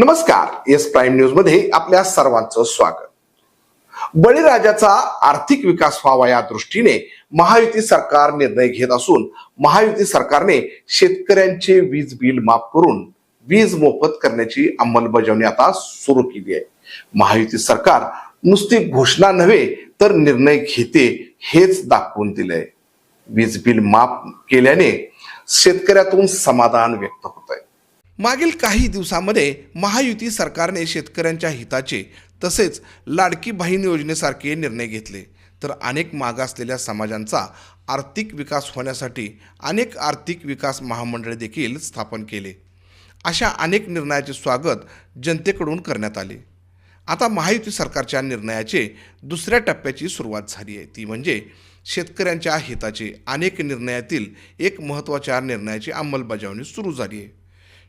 नमस्कार S prime न्यूजमध्ये आपल्या सर्वांचं स्वागत. बळीराजाचा आर्थिक विकास व्हावा या दृष्टीने महायुती सरकार निर्णय घेत असून महायुती सरकारने शेतकऱ्यांचे वीज बिल माफ करून वीज मोफत करण्याची अंमलबजावणी आता सुरू केली आहे. महायुती सरकार नुसती घोषणा नव्हे तर निर्णय घेते हेच दाखवून दिलंय. वीज बिल माफ केल्याने शेतकऱ्यातून समाधान व्यक्त होत आहे मागील काही दिवसामध्ये महायुती सरकारने शेतकऱ्यांच्या हिताचे तसेच लाडकी बहीण योजनेसारखे निर्णय घेतले. तर अनेक मागासलेल्या समाजांचा आर्थिक विकास होण्यासाठी अनेक आर्थिक विकास महामंडळे देखील स्थापन केले. अशा अनेक निर्णयाचे स्वागत जनतेकडून करण्यात आले. आता महायुती सरकारच्या निर्णयाचे दुसऱ्या टप्प्याची सुरुवात झाली आहे. ती म्हणजे शेतकऱ्यांच्या हिताचे अनेक निर्णयातील एक महत्त्वाच्या निर्णयाची अंमलबजावणी सुरू झाली आहे.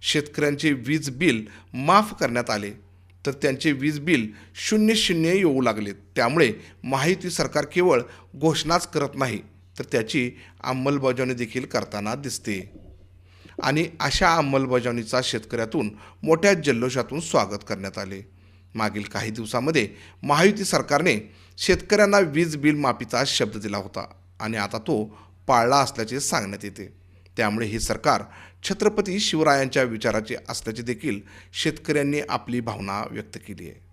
शेतकऱ्यांचे वीज बिल माफ करण्यात आले. तर त्यांचे वीज बिल शून्य शून्य येऊ लागले त्यामुळे माहिती सरकार केवळ घोषणाच करत नाही तर त्याची अंमलबजावणी देखील करताना दिसते. आणि अशा अंमलबजावणीचा शेतकऱ्यातून मोठ्या जल्लोषातून स्वागत करण्यात आले. मागील काही दिवसामध्ये महायुती सरकारने शेतकऱ्यांना वीज बिल माफीचा शब्द दिला होता आणि आता तो पाळला असल्याचे सांगण्यात येते. त्यामुळे हे सरकार छत्रपती शिवरायांच्या विचाराचे असल्याचे देखील शेतकऱ्यांनी आपली भावना व्यक्त केली आहे.